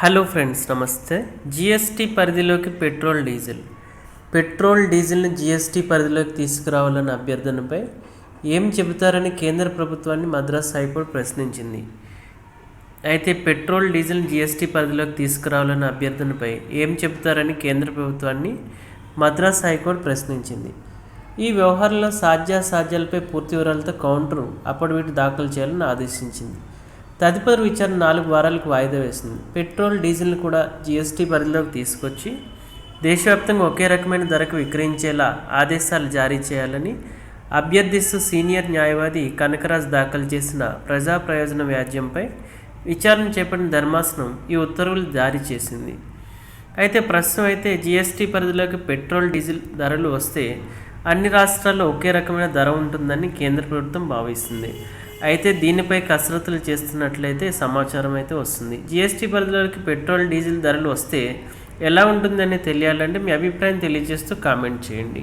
Hello friends నమస్తే. GST పరిధిలోకి petrol diesel. Petrol డీజిల్ని జిఎస్టీ పరిధిలోకి తీసుకురావాలన్న అభ్యర్థనపై ఏం చెబుతారని కేంద్ర ప్రభుత్వాన్ని మద్రాస్ హైకోర్టు ప్రశ్నించింది. అయితే పెట్రోల్ డీజిల్ జిఎస్టీ పరిధిలోకి తీసుకురావాలన్న అభ్యర్థనపై ఏం చెబుతారని కేంద్ర ప్రభుత్వాన్ని మద్రాస్ హైకోర్టు ప్రశ్నించింది. ఈ వ్యవహారంలో సాధ్యాసాధ్యాలపై పూర్తి వివరాలతో కౌంటర్ అప్పటివిటి దాఖలు చేయాలని ఆదేశించింది. తదుపరి విచారణ నాలుగు వారాలకు వాయిదా వేసింది. పెట్రోల్ డీజిల్ కూడా జీఎస్టీ పరిధిలోకి తీసుకొచ్చి దేశవ్యాప్తంగా ఒకే రకమైన ధరకు విక్రయించేలా ఆదేశాలు జారీ చేయాలని అభ్యర్థిస్తూ సీనియర్ న్యాయవాది కనకరాజ్ దాఖలు చేసిన ప్రజా ప్రయోజన వ్యాజ్యంపై విచారణ చేపట్టిన ధర్మాసనం ఈ ఉత్తర్వులు జారీ చేసింది. అయితే ప్రస్తుతం అయితే జీఎస్టీ పరిధిలోకి పెట్రోల్ డీజిల్ ధరలు వస్తే అన్ని రాష్ట్రాల్లో ఒకే రకమైన ధర ఉంటుందని కేంద్ర ప్రభుత్వం భావిస్తుంది. అయితే దీనిపై కసరత్తులు చేస్తున్నట్లయితే సమాచారం అయితే వస్తుంది. జీఎస్టీ పరిధిలోకి పెట్రోల్ డీజిల్ ధరలు వస్తే ఎలా ఉంటుందని తెలియాలంటే మీ అభిప్రాయం తెలియజేస్తూ కామెంట్ చేయండి.